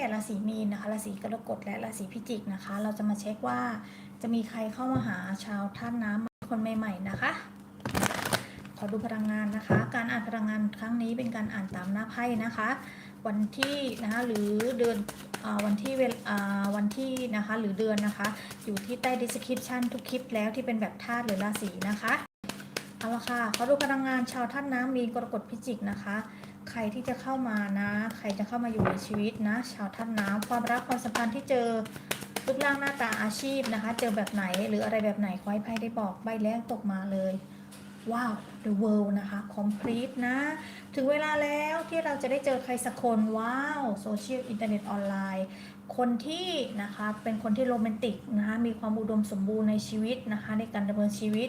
แก่ราศีมีนนะคะ ราศีกรกฎและราศีพิจิกนะคะ เราจะมาเช็คว่าจะมีใครเข้ามาหาชาวท่านน้ำคนใหม่ ๆ นะคะ ขอดูพลังงานนะคะ การอ่านพลังงานครั้งนี้เป็นการอ่านตามหน้าไพ่นะคะ วันที่นะคะหรือเดือนอวันที่เวล่าวันที่นะคะหรือเดือนนะคะ อยู่ที่ใต้ description ทุกคลิปแล้วที่เป็นแบบธาตุหรือราศีนะคะเอาละค่ะขอดูพลังงานชาวท่านน้ำมีกรกฎพิจิกนะคะ ใครที่จะเข้ามานะ ใครจะเข้ามาอยู่ในชีวิตนะ ชาวท่านน้ำความรักความสัมพันธ์ที่เจอรูปร่างหน้าตาอาชีพนะคะ เจอแบบไหนหรืออะไรแบบไหนขอให้ไพ่ได้บอกใบแรกตกมาเลย ว้าว the world นะคะ complete นะ ถึงเวลาแล้วที่เราจะได้เจอใครสักคน ว้าวโซเชียลอินเทอร์เน็ตออนไลน์คนที่นะคะเป็นคนที่โรแมนติกนะคะมีความอุดมสมบูรณ์ในชีวิตนะคะในการดำเนินชีวิต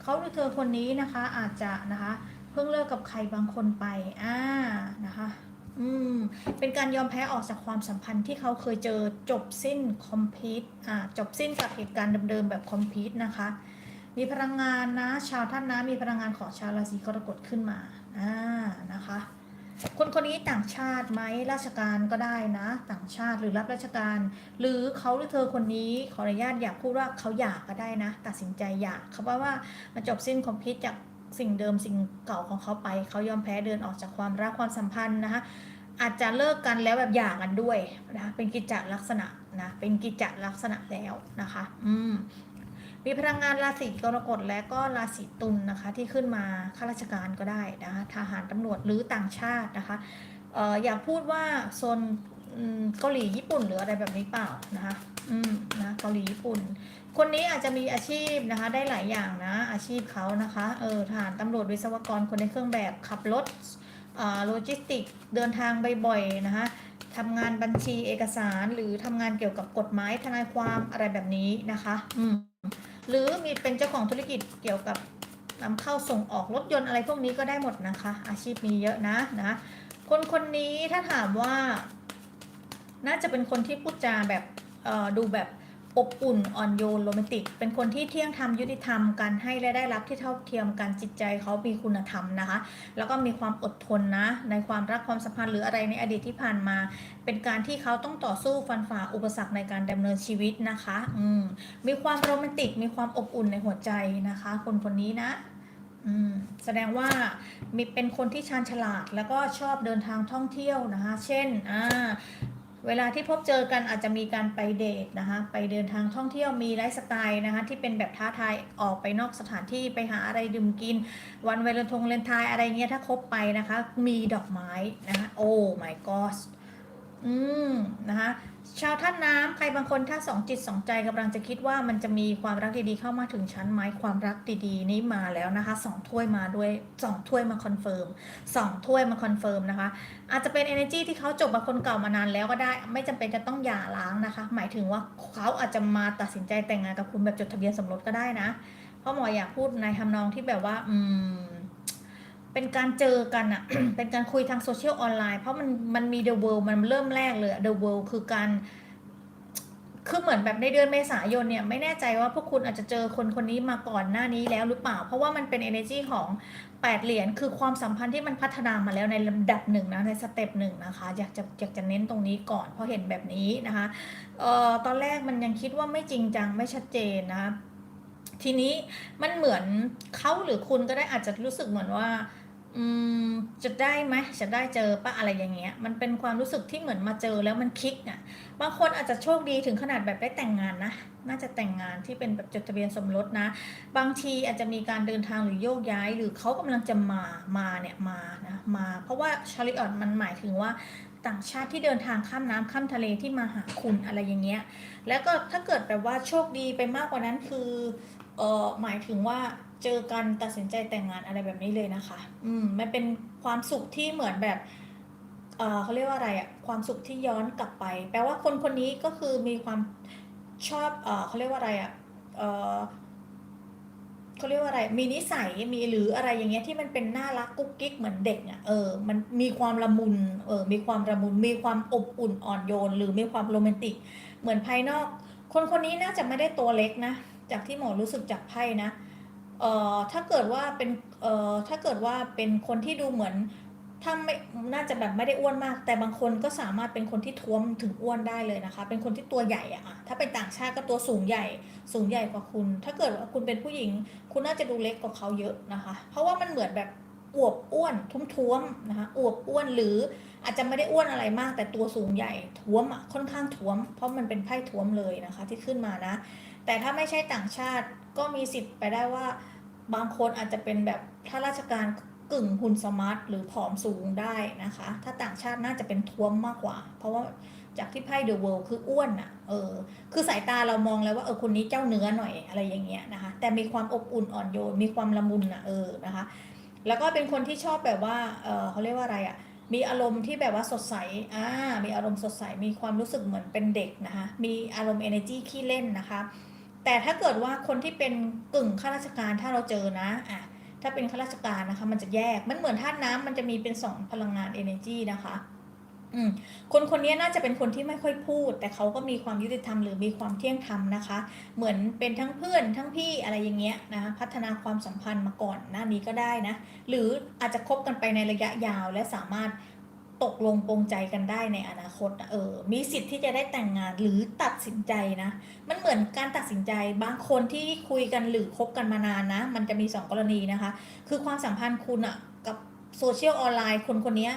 เขาหรือเธอคนนี้นะคะอาจจะนะคะ พิ่งเลิกกับใครบางคนไปอ่านะคะ อืม เป็นการยอมแพ้ออกจากความสัมพันธ์ที่เขาเคยเจอจบสิ้น complete อ่าจบสิ้นกับเหตุการณ์เดิมๆแบบ complete นะคะ มีพลังงานนะ ชาวท่านนะมีพลังงานของชาวราศีกรกฎขึ้นมาอ่านะคะคนคนนี้ต่างชาติไหมราชการก็ได้นะ ต่างชาติหรือรับราชการ หรือเขาหรือเธอคนนี้ขออนุญาตอยากพูดว่าเขาอยากก็ได้นะ ตัดสินใจอยากเขาว่าว่ามันจบสิ้นคอมพิวจาก สิ่งเดิมสิ่งเก่าของเขาไป เขายอมแพ้เดินออกจากความรักความสัมพันธ์นะคะอาจจะเลิกกันแล้วแบบหย่ากันด้วยนะคะเป็นกิจจลักษณะนะเป็นกิจจลักษณะแล้วนะคะอืมมีพลังงานราศีกรกฎและก็ราศีตุลนะคะที่ขึ้นมาข้าราชการก็ได้นะคะทหารตำรวจหรือต่างชาตินะคะอออย่าพูดว่าโซน เกาหลีญี่ปุ่นหรืออะไรแบบนี้เปล่านะคะอืมนะเกาหลีญี่ปุ่น คนนี้อาจจะมีอาชีพนะคะ ได้หลายอย่างนะ อาชีพเขานะคะเออทหารตำรวจวิศวกรคนในเครื่องแบบขับรถโลจิสติกเดินทางบ่อยๆนะคะทำงานบัญชีเอกสารหรือทำงานเกี่ยวกับกฎหมายทนายความอะไรแบบนี้นะคะอืมหรือมีเป็นเจ้าของธุรกิจเกี่ยวกับนำเข้าส่งออกรถยนต์อะไรพวกนี้ก็ได้หมดนะคะ อาชีพมีเยอะนะนะคนคนนี้ถ้าถามว่า น่าจะเป็นคนที่พูดจาแบบดูแบบอบอุ่นอ่อนโยนโรแมนติก เป็นคนที่เที่ยงธรรมยุติธรรมการให้และได้รับที่เท่าเทียมกันจิตใจเขามีคุณธรรมนะคะ แล้วก็มีความอดทนนะ ในความรักความสัมพันธ์หรืออะไรในอดีตที่ผ่านมา เป็นการที่เขาต้องต่อสู้ฟันฝ่าอุปสรรคในการดำเนินชีวิตนะคะอืมมีความโรแมนติก มีความอบอุ่นในหัวใจนะคะ คนคนนี้นะแสดงว่ามีเป็นคนที่ชาญฉลาดแล้วก็ชอบเดินทางท่องเที่ยวนะคะ เช่นอ่า เวลาที่พบเจอกันอาจจะมีการไปเดทนะคะ ไปเดินทางท่องเที่ยวมีไลฟ์สไตล์นะคะ ที่เป็นแบบท้าทายออกไปนอกสถานที่ไปหาอะไรดื่มกิน วันเวลาทงเลนทายอะไรเงี้ยถ้าคบไปนะคะ มีดอกไม้นะคะโอ้ my god อืมนะคะชาวท่านน้ำใครบางคนถ้าสองจิตสองใจกำลังจะคิดว่ามันจะมีความรักดีๆเข้ามาถึงชั้นไหมความรักดีๆ นี้มาแล้วนะคะสองถ้วยมาด้วยสองถ้วยมาคอนเฟิร์มสองถ้วยมาคอนเฟิร์มนะคะ อาจจะเป็น energy ที่เขาจบกับคนเก่ามานานแล้วก็ได้ ไม่จำเป็นจะต้องหย่าร้างนะคะ หมายถึงว่าเขาอาจจะมาตัดสินใจแต่งงานกับคุณแบบจดทะเบียนสมรสก็ได้นะ เพราะหมออยากพูดในทำนองที่แบบว่า อืม เป็นการเจอกันอะเป็นการคุยทางโซเชียลออนไลน์เพราะมันมันมี The World มันเริ่มแรกเลยอะ The World คือการคือเหมือนแบบในเดือนเมษายนเนี่ยไม่แน่ใจว่าพวกคุณอาจจะเจอคนคนนี้มาก่อนหน้านี้แล้วหรือเปล่า เพราะว่ามันเป็น energy ของแปดเหรียญคือความสัมพันธ์ที่มันพัฒนามาแล้วในลำดับหนึ่งนะในสเต็ปหนึ่งนะคะอยากจะอยากจะเน้นตรงนี้ก่อนเพราะเห็นแบบนี้นะคะเอ่อตอนแรกมันยังคิดว่าไม่จริงจังไม่ชัดเจนนะทีนี้มันเหมือนเขาหรือคุณก็ได้อาจจะรู้สึกเหมือนว่า อืมจะได้ไหมจะได้เจอปะอะไรอย่างเงี้ย มันเป็นความรู้สึกที่เหมือนมาเจอแล้วมันคลิกอะ บางคนอาจจะโชคดีถึงขนาดแบบได้แต่งงานนะ น่าจะแต่งงานที่เป็นแบบจดทะเบียนสมรสนะ บางทีอาจจะมีการเดินทางหรือโยกย้าย หรือเขากำลังจะมา มาเนี่ยมานะ มา เพราะว่าชาริออนมันหมายถึงว่าต่างชาติที่เดินทางข้ามน้ำข้ามทะเลที่มาหาคุณอะไรอย่างเงี้ย แล้วก็ถ้าเกิดแบบว่าโชคดีไปมากกว่านั้นคือ เออหมายถึงว่า เจอกันตัดสินใจแต่งงานอะไรแบบนี้เลยนะคะ อืมมันเป็นความสุขที่เหมือนแบบเออเขาเรียกว่าอะไรอะความสุขที่ย้อนกลับไป แปลว่าคนคนนี้ก็คือมีความชอบเออเขาเรียกว่าอะไรอะเออเขาเรียกว่าอะไร มีนิสัย มีหรืออะไรอย่างเงี้ยที่มันเป็นน่ารักกุ๊กกิ๊กเหมือนเด็กอะเออ มันมีความละมุน เออ มีความละมุน มีความอบอุ่นอ่อนโยน หรือมีความโรแมนติก เหมือนภายนอก คนคนนี้น่าจะไม่ได้ตัวเล็กนะ จากที่หมอรู้สึกจากไพ่นะเอ่อถ้าเกิดว่าเป็นเอ่อถ้าเกิดว่าเป็นคนที่ดูเหมือนถ้าไม่น่าจะแบบไม่ได้อ้วนมาก แต่บางคนก็สามารถเป็นคนที่ท้วมถึงอ้วนได้เลยนะคะ เป็นคนที่ตัวใหญ่อะถ้าเป็นต่างชาติก็ตัวสูงใหญ่ สูงใหญ่กว่าคุณ ถ้าเกิดว่าคุณเป็นผู้หญิง คุณน่าจะดูเล็กกว่าเขาเยอะนะคะ เพราะว่ามันเหมือนแบบอวบอ้วนทุ้มๆนะคะอวบอ้วนหรืออาจจะไม่ได้อ้วนอะไรมาก แต่ตัวสูงใหญ่ท้วมอะค่อนข้างท้วม เพราะมันเป็นไพ่ท้วมเลยนะคะ ที่ขึ้นมานะ แต่ถ้าไม่ใช่ต่างชาติ ก็มีสิทธิ์ไปได้ว่า บางคนอาจจะเป็นแบบข้าราชการกึ่งหุ่นสมาร์ทหรือผอมสูงได้นะคะ ถ้าต่างชาติน่าจะเป็นท้วมมากกว่า เพราะว่าจากที่ไพ่เดอะเวิลด์คืออ้วนอะเออ คือสายตาเรามองแล้วว่าเออคนนี้เจ้าเนื้อหน่อยอะไรอย่างเงี้ยนะคะ แต่มีความอบอุ่นอ่อนโยน มีความละมุนอะเออนะคะ แล้วก็เป็นคนที่ชอบแบบว่า เออเขาเรียกว่าอะไรอะมีอารมณ์ที่แบบว่าสดใส อ่า มีอารมณ์สดใส มีความรู้สึกเหมือนเป็นเด็กนะคะ มีอารมณ์ energy ขี้เล่นนะคะ แต่ถ้าเกิดว่าคนที่เป็นกึ่งข้าราชการถ้าเราเจอนะอะถ้าเป็นข้าราชการนะคะ มันจะแยกมันเหมือนธาตุน้ำมันจะมีเป็นสองพลังงาน energy นะคะอืมคนคนนี้น่าจะเป็นคนที่ไม่ค่อยพูด แต่เขาก็มีความยุติธรรมหรือมีความเที่ยงธรรมนะคะ เหมือนเป็นทั้งเพื่อนทั้งพี่อะไรอย่างเงี้ยนะคะพัฒนาความสัมพันธ์มาก่อนหน้านี้ก็ได้นะ หรืออาจจะคบกันไปในระยะยาวและสามารถ ตกลงปรงใจกันได้ในอนาคตเออมีสิทธิ์ที่จะได้แต่งงานหรือตัดสินใจนะ มันเหมือนการตัดสินใจบางคนที่คุยกันหรือคบกันมานานนะ มันจะมีสองกรณีนะคะ คือความสัมพันธ์คุณอะกับโซเชียลออนไลน์คนคนนี้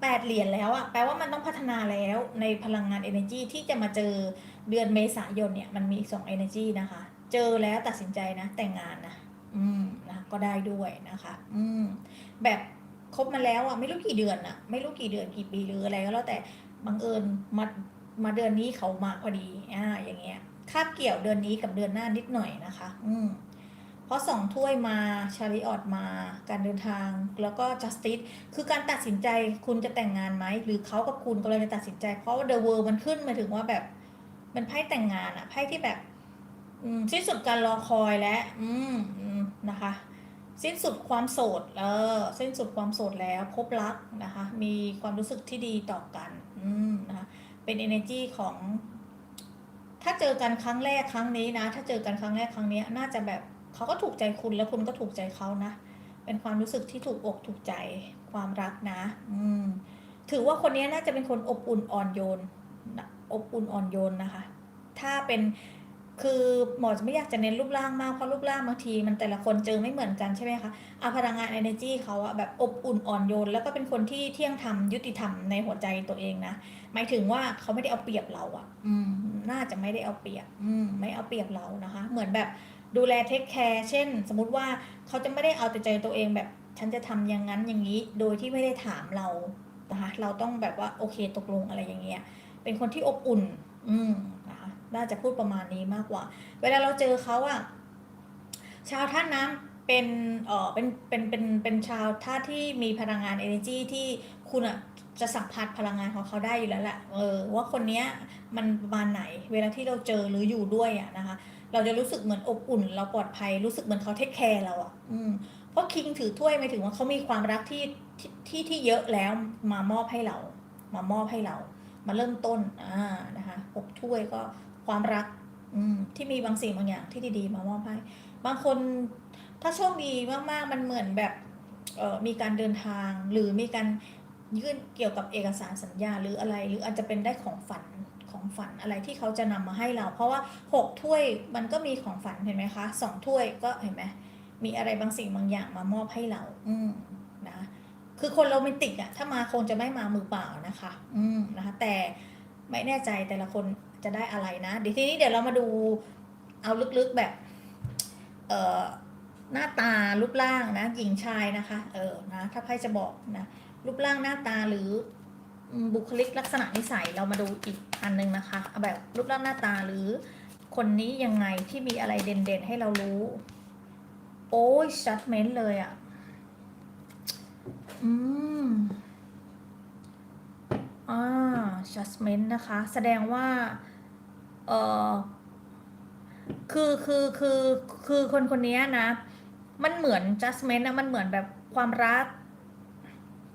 แปดเหรียญแล้วอะแปลว่ามันต้องพัฒนาแล้วในพลังงาน energy ที่จะมาเจอเดือนเมษายนเนี่ยมันมีสอง energy นะคะ เจอแล้วตัดสินใจนะแต่งงานนะอืมนะก็ได้ด้วยนะคะ อืมแบบ คบมาแล้วอะไม่รู้กี่เดือนอะ ไม่รู้กี่เดือนกี่ปีหรืออะไรก็แล้วแต่บังเอิญมามาเดือนนี้เขามาพอดีอ่าอย่างเงี้ยคาบเกี่ยวเดือนนี้กับเดือนหน้านิดหน่อยนะคะ อืมเพราะสองถ้วยมาชาริออตมา การเดินทางแล้วก็จัสติสคือการตัดสินใจคุณจะแต่งงานไหมหรือเขากับคุณก็เลยจะตัดสินใจ เพราะว่าเดอะเวิร์มันขึ้นมาถึงว่าแบบมันไพ่แต่งงานอะไพ่ที่แบบสิ้นสุดการรอคอยและ อืมนะคะ สิ้นสุดความโสด เออ สิ้นสุดความโสดแล้วพบรักนะคะ มีความรู้สึกที่ดีต่อกัน อืมนะคะ เป็น energy ของ ถ้าเจอกันครั้งแรกครั้งนี้นะ ถ้าเจอกันครั้งแรกครั้งนี้น่าจะแบบเขาก็ถูกใจคุณแล้วคุณก็ถูกใจเขานะ เป็นความรู้สึกที่ถูกอกถูกใจ ความรักนะ อืม ถือว่าคนนี้น่าจะเป็นคนอบอุ่นอ่อนโยน อบอุ่นอ่อนโยนนะคะ ถ้าเป็น คือหมอจะไม่อยากจะเน้นรูปร่างมากเพราะรูปร่างบางทีมันแต่ละคนเจอไม่เหมือนกันใช่ไหมคะอาพลังงาน energy เขาอะแบบอบอุ่นอ่อนโยน แล้วก็เป็นคนที่เที่ยงธรรมยุติธรรมในหัวใจตัวเองนะหมายถึงว่าเขาไม่ได้เอาเปรียบเราอะอืมน่าจะไม่ได้เอาเปรียบ อืมไม่เอาเปรียบเรานะคะ เหมือนแบบดูแลเทคแคร์เช่น สมมติว่าเขาจะไม่ได้เอาแต่ใจตัวเองแบบฉันจะทำอย่างนั้นอย่างนี้โดยที่ไม่ได้ถามเรานะคะเราต้องแบบว่าโอเคตกลงอะไรอย่างเงี้ยเป็นคนที่อบอุ่น อืม น่าจะพูดประมาณนี้มากกว่า เวลาเราเจอเขาอะชาวท่าตุน้ำเป็นเออเป็นเป็นเป็นเป็นชาวท่าตุที่มีพลังงาน energy ที่คุณอะจะสัมผัสพลังงานของเขาได้อยู่แล้วแหละเออว่าคนเนี้ยมันประมาณไหน เวลาที่เราเจอหรืออยู่ด้วยอะนะคะ เราจะรู้สึกเหมือนอบอุ่น เราปลอดภัยรู้สึกเหมือนเขาเทคแคร์เราอะอืมเพราะคิงถือถ้วยหมายถึงว่าเขามีความรักที่ที่ที่ที่เยอะแล้วมามอบให้เรา มามอบให้เรา มาเริ่มต้นอ่านะคะหกถ้วยก็ ความรักอที่มีบางสิ่งบางอย่างที่ดีๆ มามอบให้บางคนถ้าโชคดีมากๆ มันเหมือนแบบเออมีการเดินทางหรือมีการยื่นเกี่ยวกับเอกสารสัญญาหรืออะไร หรืออาจจะเป็นได้ของฝันของฝันอะไรที่เขาจะนำมาให้เรา เพราะว่าหกถ้วยมันก็มีของฝันเห็นไหมคะสองถ้วยก็เห็นไหมมีอะไรบางสิ่งบางอย่างมามอบให้เรา อืมนะคือคนโรแมนติกอะถ้ามาคงจะไม่มามือเปล่านะคะ อืมนะคะ แต่ ไม่แน่ใจแต่ละคนจะได้อะไรนะเดี๋ยวทีนี้เดี๋ยวเรามาดูเอาลึกๆแบบเอ่อหน้าตารูปร่างนะหญิงชายนะคะเออนะถ้าไพ่จะบอกนะรูปร่างหน้าตาหรือบุคลิกลักษณะนิสัยเรามาดูอีกอันหนึงนะคะเอาแบบรูปร่างหน้าตาหรือคนนี้ยังไงที่มีอะไรเด่นๆให้เรารู้ โอ้ยชัดเมนเลยอะ่ะอืม อ่าชัดเมนนะคะ แสดงว่า เออคือคือคือคือคนคนนี้นะ มันเหมือน judgment นะมันเหมือนแบบความรัก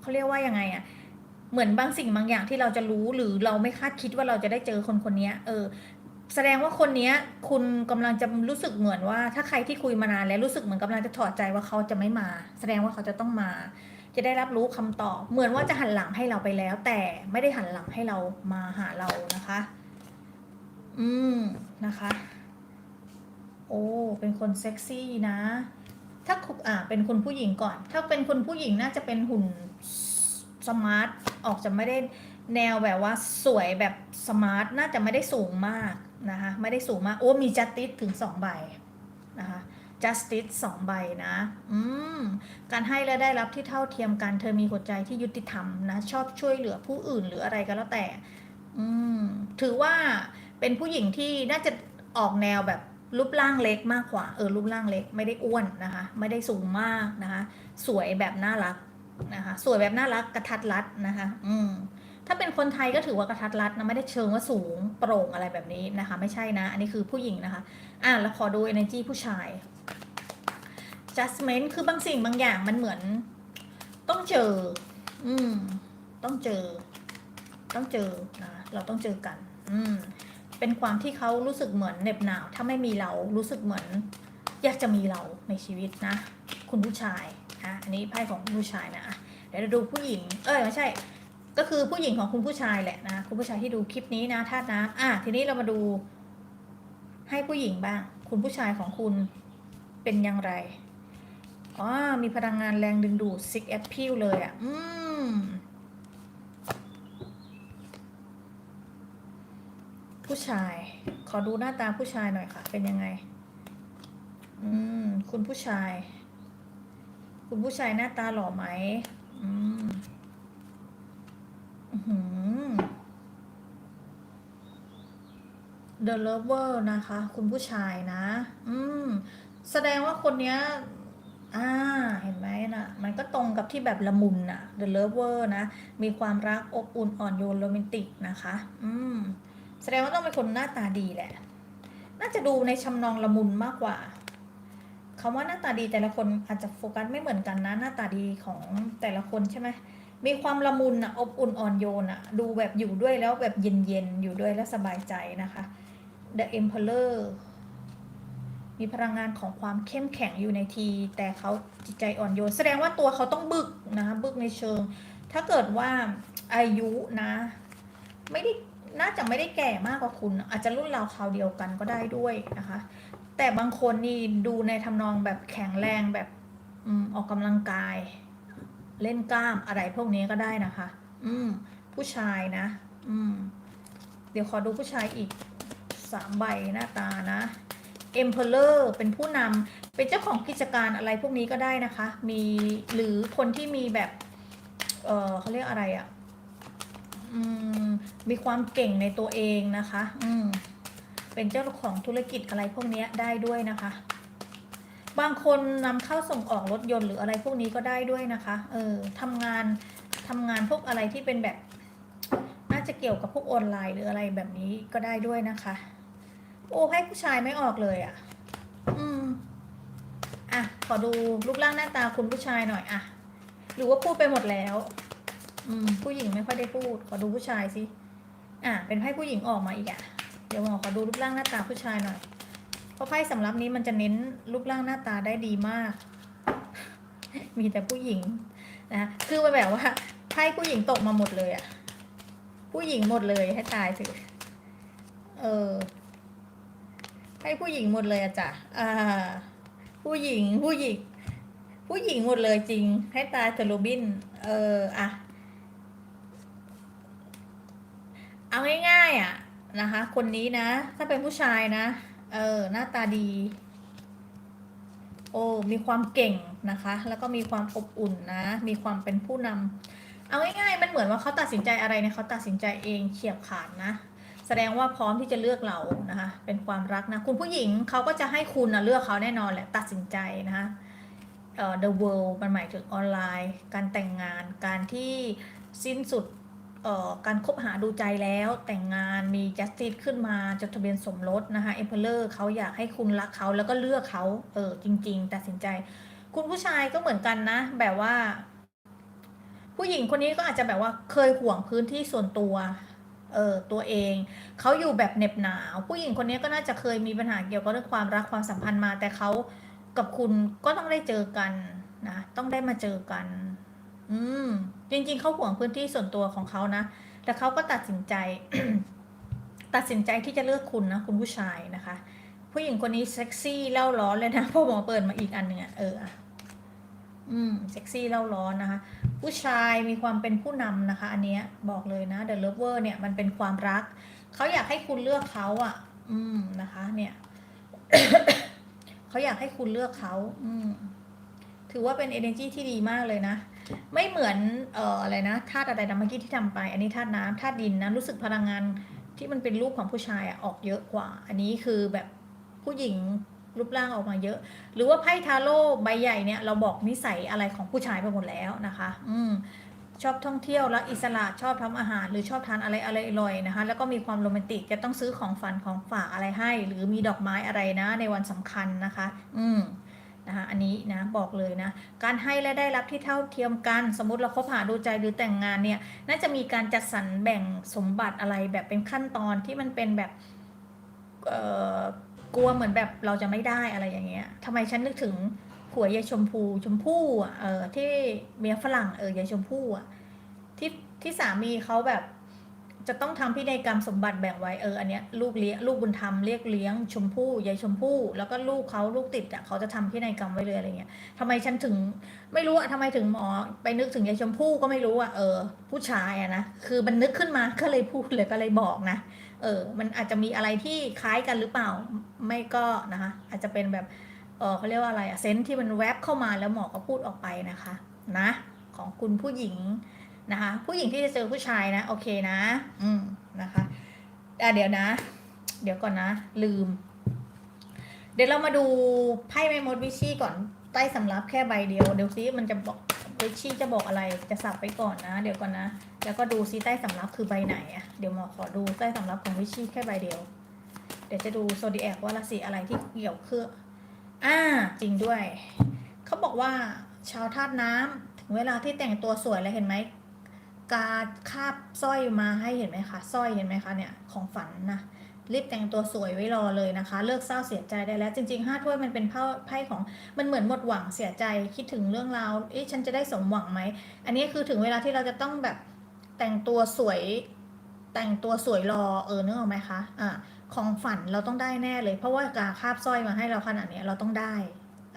เขาเรียกว่ายังไงอะเหมือนบางสิ่งบางอย่างที่เราจะรู้หรือเราไม่คาดคิดว่าเราจะได้เจอคนคนนี้เออ แสดงว่าคนนี้คุณกำลังจะรู้สึกเหมือนว่า ถ้าใครที่คุยมานานแล้วรู้สึกเหมือนกำลังจะถอดใจว่าเขาจะไม่มา แสดงว่าเขาจะต้องมา จะได้รับรู้คำตอบ เหมือนว่าจะหันหลังให้เราไปแล้ว แต่ไม่ได้หันหลังให้เรามาหาเรานะคะ อืมนะคะ โอ้เป็นคนเซ็กซี่นะ ถ้าคุอ่าเป็นคนผู้หญิงก่อน ถ้าเป็นคนผู้หญิงน่าจะเป็นหุ่นสมาร์ทออกจะไม่ได้แนวแบบว่าสวยแบบสมาร์ทน่าจะไม่ได้สูงมากนะคะ ไม่ได้สูงมาก โอ้มีจัสติสถึงสองใบนะคะ justice สองใบนะ อืม การให้และได้รับที่เท่าเทียมกัน เธอมีหัวใจที่ยุติธรรมนะ ชอบช่วยเหลือผู้อื่นหรืออะไรก็แล้วแต่ อืม ถือว่าเป็นผู้หญิงที่น่าจะออกแนวแบบรูปร่างเล็กมากกว่า เออ รูปร่างเล็กไม่ได้อ้วนนะคะ ไม่ได้สูงมากนะคะ สวยแบบน่ารักนะคะ สวยแบบน่ารักกระทัดรัดนะคะ อืมถ้าเป็นคนไทยก็ถือว่ากระทัดรัดนะไม่ได้เชิงว่าสูงโปร่งอะไรแบบนี้นะคะ ไม่ใช่นะ อันนี้คือผู้หญิงนะคะ อะแล้วขอดู energy ผู้ชาย judgment คือบางสิ่งบางอย่างมันเหมือน ต้องเจอ อืม ต้องเจอ ต้องเจอนะเราต้องเจอกัน อืม เป็นความที่เขารู้สึกเหมือนเหน็บหนาว ถ้าไม่มีเรารู้สึกเหมือน อยากจะมีเราในชีวิตนะ คุณผู้ชายนะอันนี้ไพ่ของคุณผู้ชายนะอะเดี๋ยวเราดูผู้หญิง เอ้ยไม่ใช่ ก็คือผู้หญิงของคุณผู้ชายแหละนะคุณผู้ชายที่ดูคลิปนี้นะธาตุน้ำอะทีนี้เรามาดูให้ผู้หญิงบ้าง คุณผู้ชายของคุณเป็นอย่างไร อ๋อ มีพลังงานแรงดึงดูด six appeal เลยอะ อืม ผู้ชาย ขอดูหน้าตาผู้ชายหน่อยค่ะ เป็นยังไง อืม คุณผู้ชาย คุณผู้ชายหน้าตาหล่อไหม อืม อื้อหือ The Lover นะคะ คุณผู้ชายนะ อืม แสดงว่าคนเนี้ย อ่า เห็นไหมนะมันก็ตรงกับที่แบบละมุนน่ะ The Lover นะ มีความรักอบอุ่นอ่อนโยนโรแมนติกนะคะ อืม แสดงว่าต้องเป็นคนหน้าตาดีแหละ น่าจะดูในชำนองละมุนมากกว่าคำว่าหน้าตาดีแต่ละคนอาจจะโฟกัสไม่เหมือนกันนะ หน้าตาดีของแต่ละคนใช่ไหมมีความละมุนอะอบอุ่นอ่อนโยนอะ ดูแบบอยู่ด้วยแล้วแบบเย็นๆ อยู่ด้วยแล้วสบายใจนะคะ The Emperor มีพลังงานของความเข้มแข็งอยู่ในที แต่เขาจิตใจอ่อนโยน แสดงว่าตัวเขาต้องบึกนะคะบึกในเชิง ถ้าเกิดว่าอายุนะ ไม่ได้น่าจะไม่ได้แก่มากกว่าคุณ อาจจะรุ่นราวคราวเดียวกันก็ได้ด้วยนะคะ แต่บางคนนี่ดูในทำนองแบบแข็งแรงแบบอืออกกำลังกาย เล่นกล้ามอะไรพวกนี้ก็ได้นะคะ อืม ผู้ชายนะ อืม เดี๋ยวขอดูผู้ชายอีกสามใบหน้าตานะ Emperor เป็นผู้นำเป็นเจ้าของกิจการอะไรพวกนี้ก็ได้นะคะ มีหรือคนที่มีแบบ เออเขาเรียกอะไรอะ่ะมมีความเก่งในตัวเองนะคะ อืมเป็นเจ้าของธุรกิจอะไรพวกนี้ได้ด้วยนะคะ บางคนนำเข้าส่งออกรถยนต์หรืออะไรพวกนี้ก็ได้ด้วยนะคะ เออทำงานทำงานพวกอะไรที่เป็นแบบ น่าจะเกี่ยวกับพวกออนไลน์หรืออะไรแบบนี้ก็ได้ด้วยนะคะ โอ้ให้ผู้ชายไม่ออกเลยอะ่ะ อืม อะ ขอดูรูปร่างหน้าตาคุณผู้ชายหน่อยอะหรือว่าพูดไปหมดแล้ว อืม ผู้หญิงไม่ค่อยได้พูด ขอดูผู้ชายสิอะ เป็นไพ่ผู้หญิงออกมาอีกอะ เดี๋ยวหมอขอดูรูปร่างหน้าตาผู้ชายหน่อย เพราะไพ่สำรับนี้มันจะเน้นรูปร่างหน้าตาได้ดีมาก มีแต่ผู้หญิงนะคือมันแบบว่าไพ่ผู้หญิงตกมาหมดเลยอะ ผู้หญิงหมดเลยให้ตายสิเออ ให้ผู้หญิงหมดเลยอะจ้ะอ่า ผู้หญิงผู้หญิง ผู้หญิงหมดเลยจริง ให้ตายเถอะโรบิน เอออะเอาง่ายๆอะนะคะ คนนี้นะ ถ้าเป็นผู้ชายนะ เออ หน้าตาดี โอ้ มีความเก่งนะคะ แล้วก็มีความอบอุ่นนะ มีความเป็นผู้นำเอาง่ายๆ มันเหมือนว่าเขาตัดสินใจอะไรเนี่ยเขาตัดสินใจเองเฉียบขาดนะ แสดงว่าพร้อมที่จะเลือกเรานะคะเป็นความรักนะคุณผู้หญิงเขาก็จะให้คุณนะเลือกเขาแน่นอนแหละตัดสินใจนะคะเอ่อ the world มันหมายถึงออนไลน์ การแต่งงาน การที่สิ้นสุดเอ่อการคบหาดูใจแล้วแต่งงานมี justice ขึ้นมาจดทะเบียนสมรสนะคะ emperor เขาอยากให้คุณรักเขาแล้วก็เลือกเขาเออจริง ๆ ตัดสินใจ คุณผู้ชายก็เหมือนกันนะ แบบว่า ผู้หญิงคนนี้ก็อาจจะแบบว่าเคยห่วงพื้นที่ส่วนตัว เออตัวเอง เขาอยู่แบบเหน็บหนาว ผู้หญิงคนนี้ก็น่าจะเคยมีปัญหาเกี่ยวกับเรื่องความรักความสัมพันธ์มา แต่เขากับคุณก็ต้องได้เจอกันนะต้องได้มาเจอกัน อืมจริงๆเขาห่วงพื้นที่ส่วนตัวของเขานะแต่เขาก็ตัดสินใจ ตัดสินใจที่จะเลือกคุณนะคุณผู้ชายนะคะ ผู้หญิงคนนี้เซ็กซี่เล่าร้อนเลยนะพ่อหมอเปิดมาอีกอันหนึ่งอะเออ อืมเซ็กซี่เล่าร้อนนะคะ ผู้ชายมีความเป็นผู้นำนะคะ อันเนี้ยบอกเลยนะ The Lover เนี่ยมันเป็นความรัก เขาอยากให้คุณเลือกเขาอะ อืมนะคะ เนี่ย เขาอยากให้คุณเลือกเขา อืม ถือว่าเป็น energy ที่ดีมากเลยนะ ไม่เหมือนเอ่ออะไรนะธาตุอะไรนะเมื่อกี้ที่ทำไป อันนี้ธาตุน้ำธาตุดินนะ รู้สึกพลังงานที่มันเป็นรูปของผู้ชายอะออกเยอะกว่า อันนี้คือแบบผู้หญิง รูปร่างออกมาเยอะ หรือว่าไพ่ทาโร่ใบใหญ่เนี่ยเราบอกนิสัยอะไรของผู้ชายไปหมดแล้วนะคะ อืมชอบท่องเที่ยวและอิสระชอบทำอาหาร หรือชอบทานอะไรอะไรอร่อยนะคะ แล้วก็มีความโรแมนติกจะต้องซื้อของฝันของฝากอะไรให้ หรือมีดอกไม้อะไรนะ ในวันสำคัญนะคะ อืมนะคะอันนี้นะบอกเลยนะ การให้และได้รับที่เท่าเทียมกัน สมมติเราคบหาดูใจหรือแต่งงานเนี่ย น่าจะมีการจัดสรรแบ่งสมบัติอะไรแบบเป็นขั้นตอนที่มันเป็นแบบเอ่อ กลัวเหมือนแบบเราจะไม่ได้อะไรอย่างเงี้ยทำไมฉันนึกถึงผัวยายชมพูชมพู่อะเออที่เมียฝรั่งเออยายชมพู่อะที่ที่สามีเขาแบบจะต้องทำพินัยกรรมสมบัติแบ่งไว้เอออันเนี้ยลูกเลี้ยลูกบุญธรรมเรียกเลี้ยงชมพู่ยายชมพู่แล้วก็ลูกเขาลูกติดอะเขาจะทำพินัยกรรมไว้เลยอะไรเงี้ยทำไมฉันถึงไม่รู้อะทำไมถึงหมอไปนึกถึงยายชมพู่ก็ไม่รู้อะเออผู้ชายอะนะคือมันนึกขึ้นมาก็เลยพูดเลยก็เลยบอกนะ เออ มันอาจจะมีอะไรที่คล้ายกันหรือเปล่า ไม่ก็นะคะ อาจจะเป็นแบบ เออเขาเรียกว่าอะไรอะเซนที่มันแวบเข้ามาแล้วหมอก็พูดออกไปนะคะ นะ ของคุณผู้หญิงนะคะ ผู้หญิงที่จะเจอผู้ชายนะ โอเคนะ อืมนะคะอะเดี๋ยวนะ เดี๋ยวก่อนนะ ลืม เดี๋ยวเรามาดูไพ่แม่มดวิชี่ก่อน ใต้สำรับแค่ใบเดียว เดี๋ยวซิมันจะบอกวิชชี่จะบอกอะไร จะสับไปก่อนนะ เดี๋ยวก่อนนะ แล้วก็ดูซิใต้สำรับคือใบไหนอะเดี๋ยวหมอขอดูใต้สำรับของวิชีแค่ใบเดียว เดี๋ยวจะดูโซดีแอกว่าราศีอะไรที่เกี่ยวเครืออ่าจริงด้วย เขาบอกว่าชาวธาตุน้ำถึงเวลาที่แต่งตัวสวยแล้วเห็นไหมกาคาบสร้อยมาให้เห็นไหมคะสร้อยเห็นไหมคะเนี่ยของฝันนะรีบแต่งตัวสวยไว้รอเลยนะคะ เลิกเศร้าเสียใจได้แล้ว จริงๆห้าถ้วยมันเป็นไพ่ของมันเหมือนหมดหวังเสียใจคิดถึงเรื่องราวเอ๊ะฉันจะได้สมหวังไหมอันนี้คือถึงเวลาที่เราจะต้องแบบ แต่งตัวสวย แต่งตัวสวยรอเออนึกออกไหมคะอ่าของฝันเราต้องได้แน่เลย เพราะว่ากาคาบสร้อยมาให้เราขนาดนี้เราต้องได้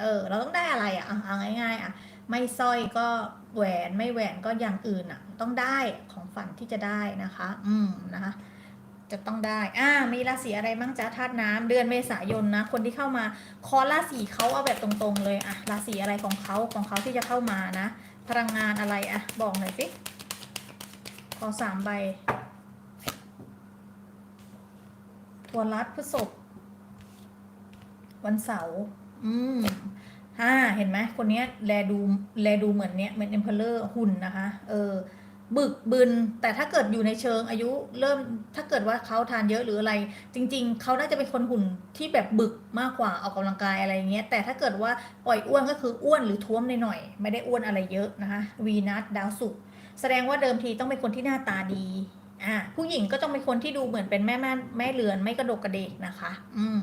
เออ เราต้องได้อะไรอะเอาง่ายๆ อะ ไม่สร้อยก็แหวนไม่แหวนก็อย่างอื่นอะ ต้องได้ของฝันที่จะได้นะคะ อืมนะคะจะต้องได้ อ่า มีราศีอะไรบ้างจ๊ะธาตุน้ำเดือนเมษายนนะ คนที่เข้ามา คอราศีเขาเอาแบบตรงๆเลย อะ ราศีอะไรของเขาของเขาที่จะเข้ามานะ พลังงานอะไร อะ บอกหน่อยสิ ขอสามใบทัวรัดพฤษภวันเสาร์อืมฮ่าเห็นไหมคนเนี้ยแลดูแลดูเหมือนเนี้ยเหมือนเอ็มเพลเลอร์หุ่นนะคะ เออ บึกบึน แต่ถ้าเกิดอยู่ในเชิงอายุ เริ่มถ้าเกิดว่าเขาทานเยอะหรืออะไร จริง ๆ เขาน่าจะเป็นคนหุ่นที่แบบบึกมากกว่าออกกำลังกายอะไรเงี้ย แต่ถ้าเกิดว่าปล่อยอ้วนก็คืออ้วนหรือท้วมหน่อยๆไม่ได้อ้วนอะไรเยอะนะคะวีนัสดาวศุกร์ แสดงว่าเดิมทีต้องเป็นคนที่หน้าตาดีอ่าผู้หญิงก็ต้องเป็นคนที่ดูเหมือนเป็นแม่แม่แม่เรือนไม่กระดกกระเดกนะคะ อืม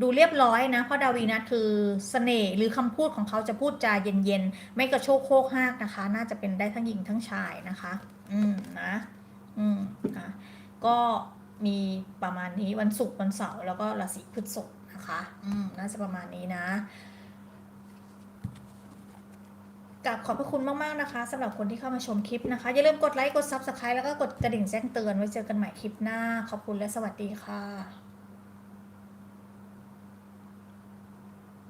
ดูเรียบร้อยนะ เพราะดาวีนัทคือเสน่ห์หรือคำพูดของเขาจะพูดจาเย็นๆ ไม่กระโชกโคกหากนะคะ น่าจะเป็นได้ทั้งหญิงทั้งชายนะคะ อืมนะอืมอะก็มีประมาณนี้วันศุกร์วันเสาร์แล้วก็ราศีพฤษภนะคะ อืมน่าจะประมาณนี้นะ กับขอบพระคุณมาก ๆ นะคะสำหรับคนที่เข้ามาชมคลิปนะคะ อย่าลืมกดไลค์ กด Subscribe แล้วก็กดกระดิ่งแจ้งเตือนไว้เจอกันใหม่คลิปหน้า ขอบคุณและสวัสดีค่ะ